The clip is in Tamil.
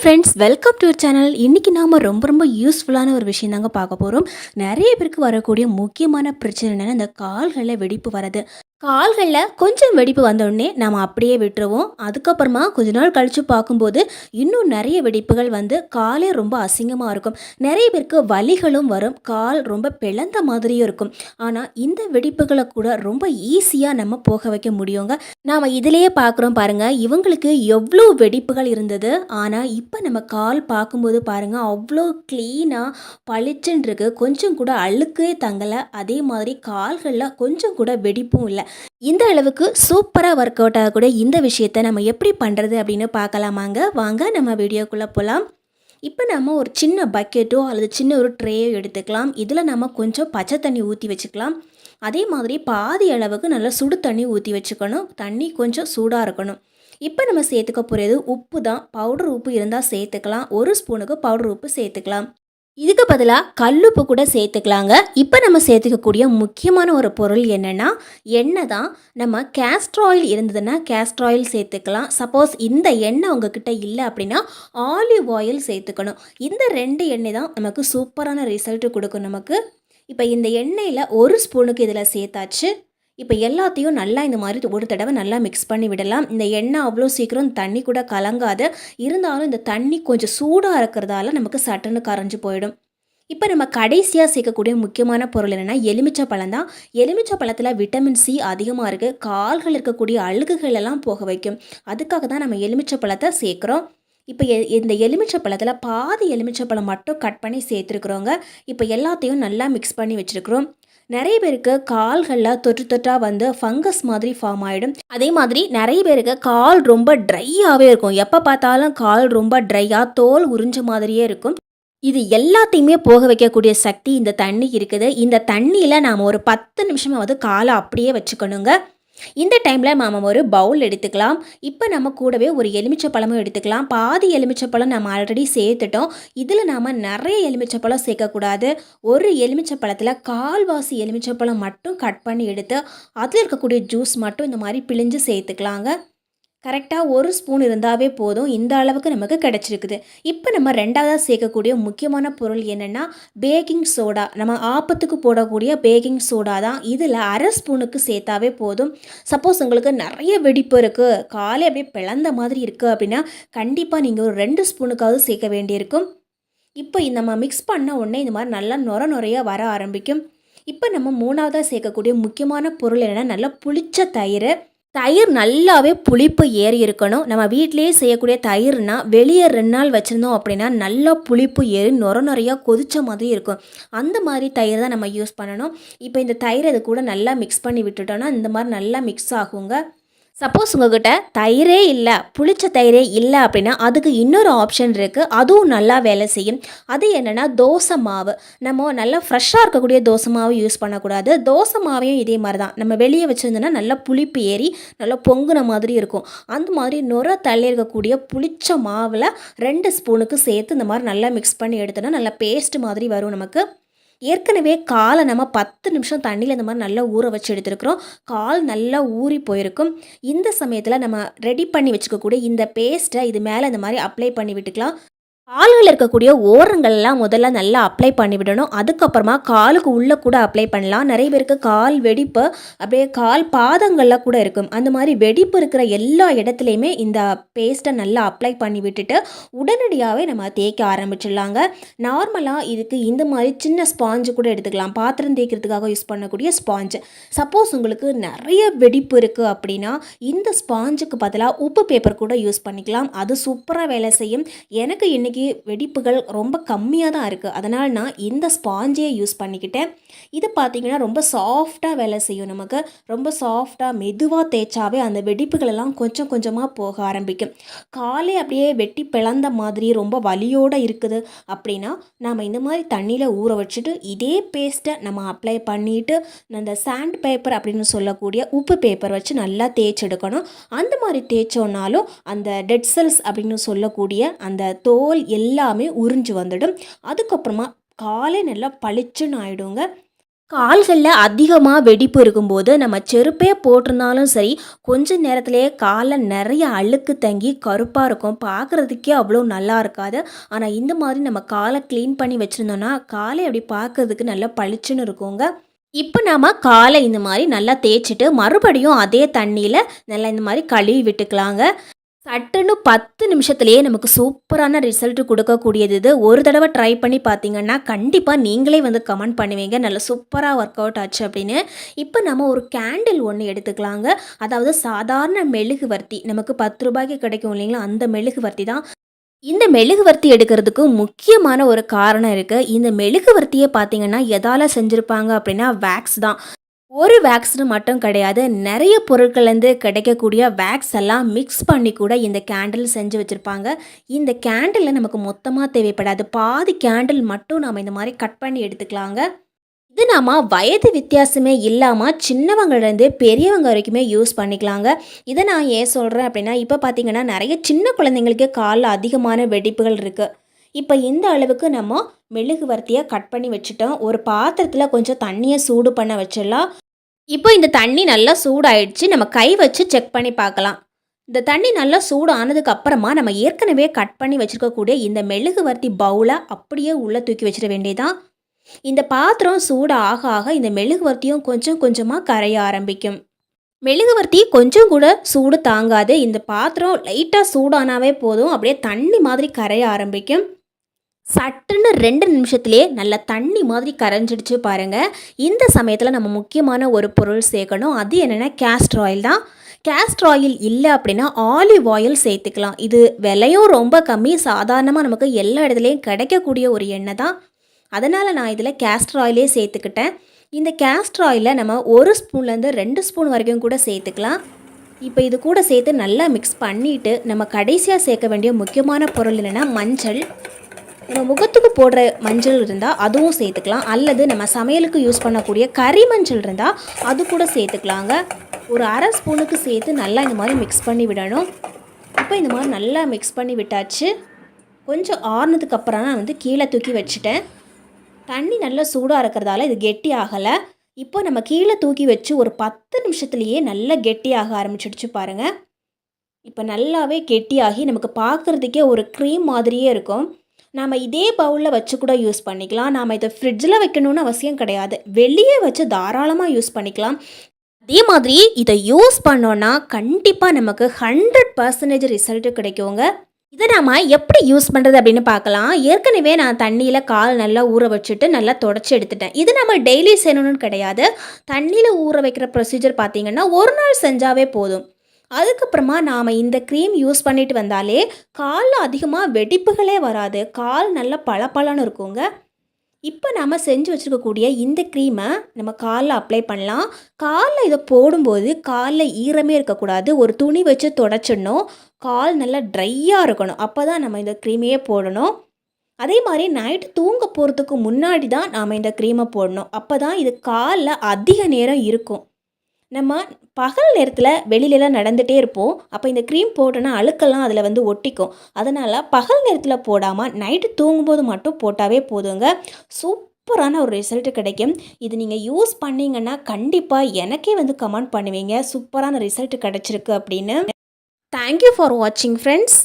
ஃப்ரெண்ட்ஸ் வெல்கம் டு சேனல் இன்றைக்கி நாம் ரொம்ப ரொம்ப யூஸ்ஃபுல்லான ஒரு விஷயம் தாங்க பார்க்க போகிறோம் நிறைய பேருக்கு வரக்கூடிய முக்கியமான பிரச்சனை என்னென்னா இந்த கால்களில் வெடிப்பு வரது. கால்களில் கொஞ்சம் வெடிப்பு வந்தோடனே நம்ம அப்படியே விட்டுருவோம். அதுக்கப்புறமா கொஞ்ச நாள் கழித்து பார்க்கும்போது இன்னும் நிறைய வெடிப்புகள் வந்து காலே ரொம்ப அசிங்கமாக இருக்கும். நிறைய பேருக்கு வலிகளும் வரும். கால் ரொம்ப பிளந்த மாதிரியும் இருக்கும். ஆனால் இந்த வெடிப்புகளை கூட ரொம்ப ஈஸியாக நம்ம போக வைக்க முடியுங்க. நாம் இதிலேயே பார்க்குறோம் பாருங்கள் இவங்களுக்கு எவ்வளோ வெடிப்புகள் இருந்தது? ஆனால் இப்போ நம்ம கால் பார்க்கும்போது பாருங்கள் அவ்வளோ க்ளீனாக பளிச்சுன்னு இருக்குது கொஞ்சம் கூட அழுக்கே தங்கலை. அதே மாதிரி கால்களில் கொஞ்சம் கூட வெடிப்பும் இல்லை. இந்த அளவுக்கு சூப்பராக ஒர்க் அவுட் ஆகக்கூட இந்த விஷயத்தை நம்ம எப்படி பண்ணுறது அப்படின்னு பார்க்கலாமாங்க? வாங்க நம்ம வீடியோக்குள்ளே போகலாம் இப்போ நம்ம ஒரு சின்ன பக்கெட்டோ அல்லது சின்ன ஒரு ட்ரேயோ எடுத்துக்கலாம். இதில் நம்ம கொஞ்சம் பச்சை தண்ணி ஊற்றி வச்சுக்கலாம். அதே மாதிரி பாதி அளவுக்கு நல்லா சுடு தண்ணி ஊற்றி வச்சுக்கணும். தண்ணி கொஞ்சம் சூடாக இருக்கணும். இப்போ நம்ம சேர்த்துக்க போகிறது உப்பு தான். பவுடர் உப்பு இருந்தால் சேர்த்துக்கலாம். ஒரு ஸ்பூனுக்கு பவுடர் உப்பு சேர்த்துக்கலாம். இதுக்கு பதிலாக கல்லுப்பு கூட சேர்த்துக்கலாங்க. இப்போ நம்ம சேர்த்துக்கக்கூடிய முக்கியமான ஒரு பொருள் என்னென்னா எண்ணெய் தான் நம்ம கேஸ்ட்ர் ஆயில் இருந்ததுன்னா கேஸ்ட்ர் ஆயில் சேர்த்துக்கலாம். சப்போஸ் இந்த எண்ணெய் உங்ககிட்ட இல்லை அப்படின்னா ஆலிவ் ஆயில் சேர்த்துக்கணும். இந்த ரெண்டு எண்ணெய் தான் நமக்கு சூப்பரான ரிசல்ட் கொடுக்கும் நமக்கு. இப்போ இந்த எண்ணெயில் ஒரு ஸ்பூனுக்கு இதில் சேர்த்தாச்சு. இப்போ எல்லாத்தையும் நல்லா இந்த மாதிரி ஒரு தடவை நல்லா மிக்ஸ் பண்ணி விடலாம். இந்த எண்ணெய் அவ்வளோ சீக்கிரம் தண்ணி கூட கலங்காது. இருந்தாலும் இந்த தண்ணி கொஞ்சம் சூடாக இருக்கிறதால நமக்கு சட்டுன்னு கரைஞ்சு போயிடும். இப்போ நம்ம கடைசியாக சேர்க்கக்கூடிய முக்கியமான பொருள் என்னென்னா எலுமிச்சை பழம் தான். எலுமிச்சை பழத்தில் விட்டமின் சி அதிகமாக இருக்குது கால்கள் இருக்கக்கூடிய அழுகுகள் எல்லாம் போக வைக்கும். அதுக்காக தான் நம்ம எலுமிச்சை பழத்தை சேர்க்குறோம். இப்போ எ இந்த எலுமிச்சை பழத்தில் பாதி எலுமிச்சை பழம் மட்டும் கட் பண்ணி சேர்த்துருக்குறோங்க. இப்போ எல்லாத்தையும் நல்லா மிக்ஸ் பண்ணி வச்சுருக்குறோம். நிறைய பேருக்கு கால்களில் தொற்று தொற்றாக வந்து ஃபங்கஸ் மாதிரி ஃபார்ம் ஆகிடும் அதே மாதிரி நிறைய பேருக்கு கால் ரொம்ப ட்ரையாகவே இருக்கும். எப்போ பார்த்தாலும் கால் ரொம்ப ட்ரையாக தோல் உறிஞ்ச மாதிரியே இருக்கும். இது எல்லாத்தையுமே போக வைக்கக்கூடிய சக்தி இந்த தண்ணி இருக்குது. இந்த தண்ணியில் நாம் ஒரு பத்து நிமிஷமாவது காலை அப்படியே வச்சுக்கணுங்க. இந்த டைமில் நாம் ஒரு பவுல் எடுத்துக்கலாம். இப்போ நம்ம கூடவே ஒரு எலுமிச்சை பழமும் எடுத்துக்கலாம். பாதி எலுமிச்சைப்பழம் நம்ம ஆல்ரெடி சேர்த்துட்டோம். இதில் நாம் நிறைய எலுமிச்சைப்பழம் சேர்க்கக்கூடாது. ஒரு எலுமிச்சை பழத்தில் கால்வாசி எலுமிச்சைப்பழம் மட்டும் கட் பண்ணி எடுத்து அதில் இருக்கக்கூடிய ஜூஸ் மட்டும் இந்த மாதிரி பிழிஞ்சு சேர்த்துக்கலாங்க. கரெக்டாக ஒரு ஸ்பூன் இருந்தாவே போதும். இந்த அளவுக்கு நமக்கு கிடச்சிருக்குது. இப்போ நம்ம ரெண்டாவதாக சேர்க்கக்கூடிய முக்கியமான பொருள் என்னென்னா பேக்கிங் சோடா நம்ம ஆப்பத்துக்கு போடக்கூடிய பேக்கிங் சோடா தான். இதில் அரை ஸ்பூனுக்கு சேர்த்தாவே போதும். சப்போஸ் உங்களுக்கு நிறைய வெடிப்பு இருக்குது காலை அப்படியே பிளந்த மாதிரி இருக்குது அப்படின்னா கண்டிப்பாக நீங்கள் ஒரு ரெண்டு ஸ்பூனுக்காவது சேர்க்க வேண்டியிருக்கும். இப்போ நம்ம மிக்ஸ் பண்ண உடனே இந்த மாதிரி நல்லா நுர நுறையாக வர ஆரம்பிக்கும். இப்போ நம்ம மூணாவதாக சேர்க்கக்கூடிய முக்கியமான பொருள் என்னென்னா நல்லா புளிச்ச தயிர். தயிர் நல்லாவே புளிப்பு ஏறி இருக்கணும். நம்ம வீட்டிலேயே செய்யக்கூடிய தயிர்னால் வெளியே ரெண்டு நாள் வச்சுருந்தோம் அப்படின்னா நல்லா புளிப்பு ஏறி நொர நிறையா கொதிச்ச மாதிரி இருக்கும். அந்த மாதிரி தயிர் தான் நம்ம யூஸ் பண்ணணும். இப்போ இந்த தயிர் இது கூட நல்லா மிக்ஸ் பண்ணி விட்டுட்டோன்னா இந்த மாதிரி நல்லா மிக்ஸ் ஆகுங்க. சப்போஸ் உங்ககிட்ட தயிரே இல்லை புளிச்ச தயிரே இல்லை அப்படின்னா அதுக்கு இன்னொரு ஆப்ஷன் இருக்குது அதுவும் நல்லா வேலை செய்யும். அது என்னென்னா தோசை மாவு. நம்ம நல்லா ஃப்ரெஷ்ஷாக இருக்கக்கூடிய தோசை மாவு யூஸ் பண்ணக்கூடாது. தோசை மாவையும் இதே மாதிரி தான் நம்ம வெளியே வச்சுருந்தோன்னா நல்லா புளிப்பு ஏறி நல்லா பொங்குன மாதிரி இருக்கும். அந்த மாதிரி நுர தள்ளி இருக்கக்கூடிய புளிச்ச மாவில் ரெண்டு ஸ்பூனுக்கு சேர்த்து இந்த மாதிரி நல்லா மிக்ஸ் பண்ணி எடுத்தோன்னா நல்லா பேஸ்ட் மாதிரி வரும் நமக்கு. ஏற்கனவே காலை நம்ம பத்து நிமிஷம் தண்ணியில் இந்த மாதிரி நல்லா ஊற வச்சு எடுத்துருக்குறோம். கால் நல்லா ஊறி போயிருக்கும். இந்த சமயத்தில் நம்ம ரெடி பண்ணி வச்சுக்கக்கூடிய இந்த பேஸ்ட்டை இது மேலே இந்த மாதிரி அப்ளை பண்ணி விட்டுக்கலாம். கால்கள் இருக்கக்கூடிய ஓரங்கள்லாம் முதல்ல நல்லா அப்ளை பண்ணி விடணும். அதுக்கப்புறமா காலுக்கு உள்ளே கூட அப்ளை பண்ணலாம். நிறைய பேருக்கு கால் வெடிப்பு அப்படியே கால் பாதங்களில் கூட இருக்கும். அந்த மாதிரி வெடிப்பு இருக்கிற எல்லா இடத்துலையுமே இந்த பேஸ்ட்டை நல்லா அப்ளை பண்ணி விட்டுட்டு உடனடியாகவே நம்ம தேய்க்க ஆரம்பிச்சிடலாங்க. நார்மலாக இதுக்கு இந்த மாதிரி சின்ன ஸ்பாஞ்சு கூட எடுத்துக்கலாம். பாத்திரம் தேய்க்கிறதுக்காக யூஸ் பண்ணக்கூடிய ஸ்பாஞ்சு சப்போஸ் உங்களுக்கு நிறைய வெடிப்பு இருக்குது அப்படின்னா இந்த ஸ்பாஞ்சுக்கு பதிலாக உப்பு பேப்பர் கூட யூஸ் பண்ணிக்கலாம். அது சூப்பராக வேலை செய்யும். எனக்கு இன்றைக்கி இன்றைக்கி வெடிப்புகள் ரொம்ப கம்மியாக தான் இருக்குது அதனால் நான் இந்த ஸ்பாஞ்சையை யூஸ் பண்ணிக்கிட்டேன். இது பார்த்திங்கன்னா ரொம்ப சாஃப்டாக வேலை செய்யும் நமக்கு. ரொம்ப சாஃப்டாக மெதுவாக தேய்ச்சாவே அந்த வெடிப்புகள் எல்லாம் கொஞ்சம் கொஞ்சமாக போக ஆரம்பிக்கும். காலே அப்படியே வெட்டி பிளந்த மாதிரி ரொம்ப வலியோடு இருக்குது. அப்படின்னா நாம் இந்த மாதிரி தண்ணியில் ஊற வச்சுட்டு இதே பேஸ்ட்டை நம்ம அப்ளை பண்ணிவிட்டு அந்த சாண்ட் பேப்பர் அப்படின்னு சொல்லக்கூடிய உப்பு பேப்பர் வச்சு நல்லா தேய்ச்செடுக்கணும். அந்த மாதிரி தேய்ச்சோன்னாலும் அந்த டெட் செல்ஸ் அப்படின்னு சொல்லக்கூடிய அந்த தோல் எல்லாமே உறிஞ்சு வந்துடும். அதுக்கப்புறமா காலை நல்லா பளிச்சுன்னு ஆகிடுங்க கால்களில் அதிகமாக வெடிப்பு இருக்கும்போது நம்ம செருப்பே போட்டிருந்தாலும் சரி கொஞ்ச நேரத்திலேயே காலில் நிறைய அழுக்கு தங்கி கருப்பாக இருக்கும். பார்க்குறதுக்கே அவ்வளோ நல்லா இருக்காது. ஆனால் இந்த மாதிரி நம்ம காலை க்ளீன் பண்ணி வச்சுருந்தோன்னா காலை அப்படி பார்க்கறதுக்கு நல்லா பளிச்சுன்னு இருக்குங்க. இப்போ நாம் காலை இந்த மாதிரி நல்லா தேய்ச்சிட்டு மறுபடியும் அதே தண்ணியில் நல்லா இந்த மாதிரி கழுவி விட்டுக்கலாங்க. சட்டுன்னு பத்து நிமிஷத்துலேயே நமக்கு சூப்பரான ரிசல்ட் கொடுக்கக்கூடியது இது. ஒரு தடவை ட்ரை பண்ணி பார்த்தீங்கன்னா கண்டிப்பாக நீங்களே வந்து கமெண்ட் பண்ணுவீங்க. நல்ல சூப்பராக ஒர்க் அவுட் ஆச்சு அப்படின்னு. இப்போ நம்ம ஒரு கேண்டில் ஒன்று எடுத்துக்கலாங்க. அதாவது சாதாரண மெழுகுவர்த்தி நமக்கு பத்து ரூபாய்க்கு கிடைக்கும் இல்லைங்களா? அந்த மெழுகுவர்த்தி தான். இந்த மெழுகுவர்த்தி எடுக்கிறதுக்கு முக்கியமான ஒரு காரணம் இருக்குது இந்த மெழுகுவர்த்தியை பார்த்தீங்கன்னா எதால் செஞ்சுருப்பாங்க அப்படின்னா வேக்ஸ் தான். ஒரு வேக்ஸ்னு மட்டும் கிடையாது நிறைய பொருட்கள்லேருந்து கிடைக்கக்கூடிய வேக்ஸ் எல்லாம் மிக்ஸ் பண்ணி கூட இந்த கேண்டில் செஞ்சு வச்சுருப்பாங்க. இந்த கேண்டிலில் நமக்கு மொத்தமாக தேவைப்படாது. பாதி கேண்டில் மட்டும் நாம் இந்த மாதிரி கட் பண்ணி எடுத்துக்கலாங்க. இது நாம் வயது வித்தியாசமே இல்லாமல் சின்னவங்கள்லேருந்து பெரியவங்க வரைக்குமே யூஸ் பண்ணிக்கலாங்க. இதை நான் ஏன் சொல்கிறேன் அப்படின்னா இப்போ பார்த்தீங்கன்னா நிறைய சின்ன குழந்தைங்களுக்கு காலில் அதிகமான வெடிப்புகள் இருக்குது இப்போ இந்த அளவுக்கு நம்ம மெழுகுவர்த்தியை கட் பண்ணி வச்சுட்டோம்? ஒரு பாத்திரத்தில் கொஞ்சம் தண்ணியை சூடு பண்ண வச்சிடலாம். இப்போ இந்த தண்ணி நல்லா சூடாயிடுச்சு. நம்ம கை வச்சு செக் பண்ணி பார்க்கலாம். இந்த தண்ணி நல்லா சூடு ஆனதுக்கு அப்புறமா நம்ம ஏற்கனவே கட் பண்ணி வச்சுருக்கக்கூடிய இந்த மெழுகுவர்த்தி பவுலை அப்படியே உள்ளே தூக்கி வச்சிட வேண்டியதான் இந்த பாத்திரம் சூடு ஆக ஆக இந்த மெழுகுவர்த்தியும் கொஞ்சம் கொஞ்சமாக கரைய ஆரம்பிக்கும். மெழுகுவர்த்தி கொஞ்சம் கூட சூடு தாங்காது. இந்த பாத்திரம் லைட்டாக சூடானாவே போதும். அப்படியே தண்ணி மாதிரி கரைய ஆரம்பிக்கும். சட்டுன்னு ரெண்டு நிமிஷத்துலேயே நல்லா தண்ணி மாதிரி கரைஞ்சிடுச்சு பாருங்கள் இந்த சமயத்தில் நம்ம முக்கியமான ஒரு பொருள் சேர்க்கணும். அது என்னென்னா கேஸ்டர் ஆயில் தான். கேஸ்டர் ஆயில் இல்லை அப்படின்னா ஆலிவ் ஆயில் சேர்த்துக்கலாம். இது விலையும் ரொம்ப கம்மி. சாதாரணமாக நமக்கு எல்லா இடத்துலையும் கிடைக்கக்கூடிய ஒரு எண்ணெய் தான். அதனால் நான் இதில் கேஸ்டர் ஆயிலே சேர்த்துக்கிட்டேன். இந்த கேஸ்டர் ஆயிலை நம்ம ஒரு ஸ்பூன்லேருந்து ரெண்டு ஸ்பூன் வரைக்கும் கூட சேர்த்துக்கலாம். இப்போ இது கூட சேர்த்து நல்லா மிக்ஸ் பண்ணிவிட்டு நம்ம கடைசியாக சேர்க்க வேண்டிய முக்கியமான பொருள் என்னென்னா மஞ்சள். நம்ம முகத்துக்கு போடுற மஞ்சள் இருந்தால் அதுவும் சேர்த்துக்கலாம். அல்லது நம்ம சமையலுக்கு யூஸ் பண்ணக்கூடிய கறி மஞ்சள் இருந்தால் அது கூட சேர்த்துக்கலாங்க. ஒரு அரை ஸ்பூனுக்கு சேர்த்து நல்லா இந்த மாதிரி மிக்ஸ் பண்ணி விடணும். இப்போ இந்த மாதிரி நல்லா மிக்ஸ் பண்ணி விட்டாச்சு. கொஞ்சம் ஆறுனதுக்கு அப்புறம் நான் வந்து கீழே தூக்கி வச்சுட்டேன். தண்ணி நல்லா சூடாக இருக்கிறதால இது கெட்டி ஆகலை. இப்போ நம்ம கீழே தூக்கி வச்சு ஒரு பத்து நிமிஷத்துலேயே நல்லா கெட்டியாக ஆரம்பிச்சிடுச்சு பாருங்கள் இப்போ நல்லாவே கெட்டியாகி நமக்கு பார்க்குறதுக்கே ஒரு க்ரீம் மாதிரியே இருக்கும். நாம் இதே பவுலில் வச்சு கூட யூஸ் பண்ணிக்கலாம். நாம் இதை ஃப்ரிட்ஜில் வைக்கணும்னு அவசியம் கிடையாது. வெளியே வச்சு தாராளமாக யூஸ் பண்ணிக்கலாம். அதே மாதிரி இதை யூஸ் பண்ணோன்னா கண்டிப்பாக நமக்கு ஹண்ட்ரட் பர்சன்டேஜ் ரிசல்ட்டு கிடைக்குங்க. இதை நாம் எப்படி யூஸ் பண்ணுறது அப்படின்னு பார்க்கலாம். ஏற்கனவே நான் தண்ணியில் கால் நல்லா ஊற வச்சுட்டு நல்லா தொடச்சி எடுத்துட்டேன். இது நம்ம டெய்லி செய்யணும்னு கிடையாது. தண்ணியில் ஊற வைக்கிற ப்ரொசீஜர் பார்த்தீங்கன்னா ஒரு நாள் செஞ்சாவே போதும். அதுக்கப்புறமா நாம் இந்த க்ரீம் யூஸ் பண்ணிட்டு வந்தாலே காலில் அதிகமாக வெடிப்புகளே வராது. கால் நல்லா பளபளன்னு இருக்குங்க. இப்போ நாம் செஞ்சு வச்சுருக்கக்கூடிய இந்த க்ரீமை நம்ம காலில் அப்ளை பண்ணலாம். காலில் இதை போடும்போது காலில் ஈரமே இருக்கக்கூடாது. ஒரு துணி வச்சு தொடச்சிடணும். கால் நல்லா ட்ரையாக இருக்கணும். அப்போ தான் நம்ம இந்த க்ரீமையே போடணும். அதே மாதிரி நைட்டு தூங்க போகிறதுக்கு முன்னாடி தான் நாம் இந்த க்ரீமை போடணும். அப்போ தான் இது காலில் அதிக நேரம் இருக்கும். நம்ம பகல் நேரத்தில் வெளியிலலாம் நடந்துகிட்டே இருப்போம். அப்போ இந்த க்ரீம் போட்டோன்னா அழுக்கெல்லாம் அதில் வந்து ஒட்டிக்கும். அதனால் பகல் நேரத்தில் போடாமல் நைட்டு தூங்கும்போது மட்டும் போட்டாவே போதுங்க. சூப்பரான ஒரு ரிசல்ட் கிடைக்கும். இது நீங்கள் யூஸ் பண்ணிங்கன்னா கண்டிப்பாக எனக்கே வந்து கமெண்ட் பண்ணுவீங்க. சூப்பரான ரிசல்ட் கிடச்சிருக்கு அப்படின்னு. தேங்க்யூ ஃபார் வாட்சிங் ஃப்ரெண்ட்ஸ்